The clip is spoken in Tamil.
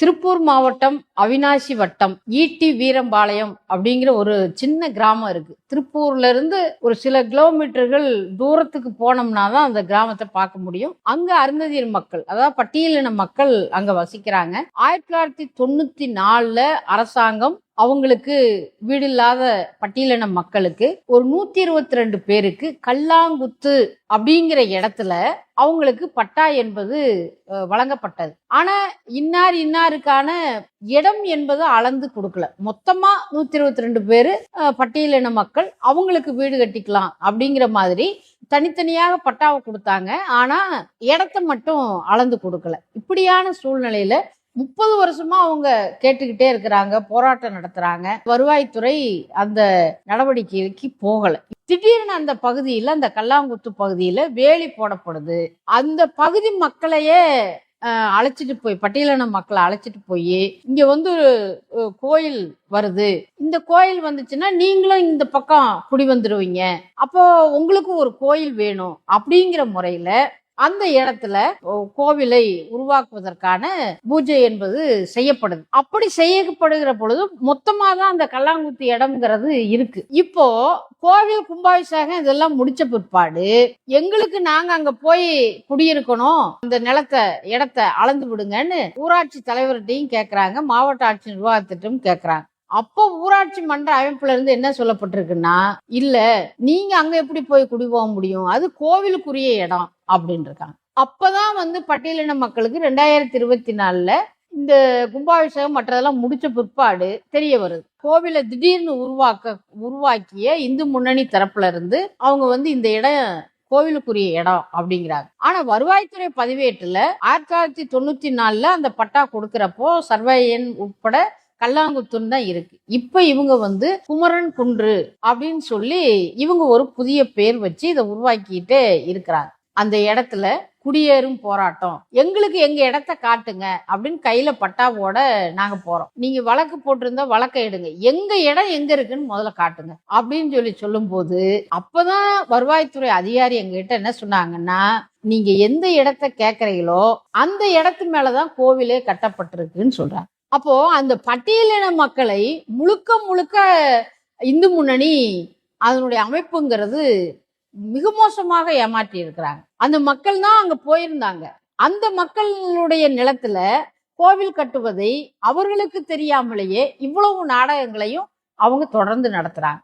திருப்பூர் மாவட்டம் அவினாசி வட்டம் ஈட்டி வீரம்பாளையம் அப்படிங்கிற ஒரு சின்ன கிராமம் இருக்கு. திருப்பூர்ல இருந்து ஒரு சில கிலோமீட்டர்கள் தூரத்துக்கு போனோம்னா தான் அந்த கிராமத்தை பார்க்க முடியும். அங்க அருந்ததியர் மக்கள் அதாவது பட்டியலின மக்கள் அங்க வசிக்கிறாங்க. ஆயிரத்தி தொள்ளாயிரத்தி தொண்ணூத்தி நாலுல அரசாங்கம் அவங்களுக்கு வீடு இல்லாத பட்டியலின மக்களுக்கு ஒரு நூத்தி இருபத்தி ரெண்டு பேருக்கு கல்லாங்குத்து அப்படிங்கிற இடத்துல அவங்களுக்கு பட்டா என்பது வழங்கப்பட்டது. ஆனா இன்னார் இன்னாருக்கான இடம் என்பது அளந்து கொடுக்கல. மொத்தமா நூத்தி இருபத்தி ரெண்டு பேரு பட்டியலின மக்கள் அவங்களுக்கு வீடு கட்டிக்கலாம் அப்படிங்கிற மாதிரி தனித்தனியாக பட்டாவை கொடுத்தாங்க. ஆனா இடத்த மட்டும் அளந்து கொடுக்கல. இப்படியான சூழ்நிலையில முப்பது வருஷமா அவங்க கேட்டுக்கிட்டே இருக்கிறாங்க போராட்டம் நடத்துறாங்க. வருவாய்த்துறை அந்த நடவடிக்கைக்கு போகல. திடீர்னு அந்த பகுதியில அந்த கல்லாங்குத்து பகுதியில வேலி போடப்படுது. அந்த பகுதி மக்களையே அழைச்சிட்டு போய் பட்டியலின மக்களை அழைச்சிட்டு போய் இங்க வந்து கோயில் வருது. இந்த கோயில் வந்துச்சுன்னா நீங்களும் இந்த பக்கம் குடி வந்துருவீங்க. அப்போ உங்களுக்கு ஒரு கோயில் வேணும் அப்படிங்கிற முறையில அந்த இடத்துல கோவிலை உருவாக்குவதற்கான பூஜை என்பது செய்யப்படுது. அப்படி செய்யப்படுகிற பொழுது மொத்தமா தான் அந்த கல்லாங்குத்தி இடம்ங்கிறது இருக்கு. இப்போ கோவில் கும்பாபிஷேகம் இதெல்லாம் முடிச்ச பிற்பாடு எங்களுக்கு நாங்க அங்க போய் குடியிருக்கணும் அந்த நிலத்தை இடத்த அளந்து விடுங்கன்னு ஊராட்சி தலைவர்கிட்டையும் கேக்குறாங்க மாவட்ட ஆட்சி நிர்வாகத்திட்டும் கேக்குறாங்க. அப்போ ஊராட்சி மன்ற அமைப்புல இருந்து என்ன சொல்லப்பட்டிருக்குன்னா இல்ல நீங்க அங்க எப்படி போய் குடி போக முடியும்? அது கோவிலுக்குரிய இடம் அப்படின்னு இருக்காங்க அப்பதான் வந்து பட்டியலின மக்களுக்கு ரெண்டாயிரத்தி இருபத்தி நாலுல இந்த கும்பாபிஷேகம் மற்றதெல்லாம் முடிச்ச பிற்பாடு தெரிய வருது. கோவிலை திடீர்னு உருவாக்க உருவாக்கிய இந்து முன்னணி தரப்புல இருந்து அவங்க வந்து இந்த இடம் கோவிலுக்குரிய இடம் அப்படிங்கிறாங்க. ஆனா வருவாய்த்துறை பதிவேட்டுல ஆயிரத்தி தொள்ளாயிரத்தி தொண்ணூத்தி நாலுல அந்த பட்டா கொடுக்கிறப்போ சர்வேயன் உட்பட கல்லாங்குத்துன்னு தான் இருக்கு. இப்ப இவங்க வந்து குமரன் குன்று அப்படின்னு சொல்லி இவங்க ஒரு புதிய பேர் வச்சு இதை உருவாக்கிட்டு இருக்கிறாங்க. அந்த இடத்துல குடியேறும் போராட்டம். எங்களுக்கு எங்க இடத்த காட்டுங்க அப்படின்னு கையில பட்டாவோட நாங்க போறோம். நீங்க வழக்கு போட்டிருந்தா வழக்கை எடுங்க. எங்க இடம் எங்க இருக்குன்னு முதல்ல காட்டுங்க. அப்படின்னு சொல்லி சொல்லும்போது அப்பதான் வருவாய்த்துறை அதிகாரி எங்ககிட்ட என்ன சொன்னாங்கன்னா நீங்க எந்த இடத்த கேக்குறீங்களோ அந்த இடத்து மேலதான் கோவிலே கட்டப்பட்டிருக்குன்னு சொல்றாங்க. அப்போ அந்த பட்டியலின மக்களை முழுக்க முழுக்க இந்து முன்னணி அதனுடைய அமைப்புங்கிறது மிக மோசமாக ஏமாற்றி இருக்கிறாங்க. அந்த மக்கள் தான் அங்க போயிருந்தாங்க. அந்த மக்களுடைய நிலத்துல கோவில் கட்டுவதை அவர்களுக்கு தெரியாமலேயே இவ்வளவு நாடகங்களையும் அவங்க தொடர்ந்து நடத்துறாங்க.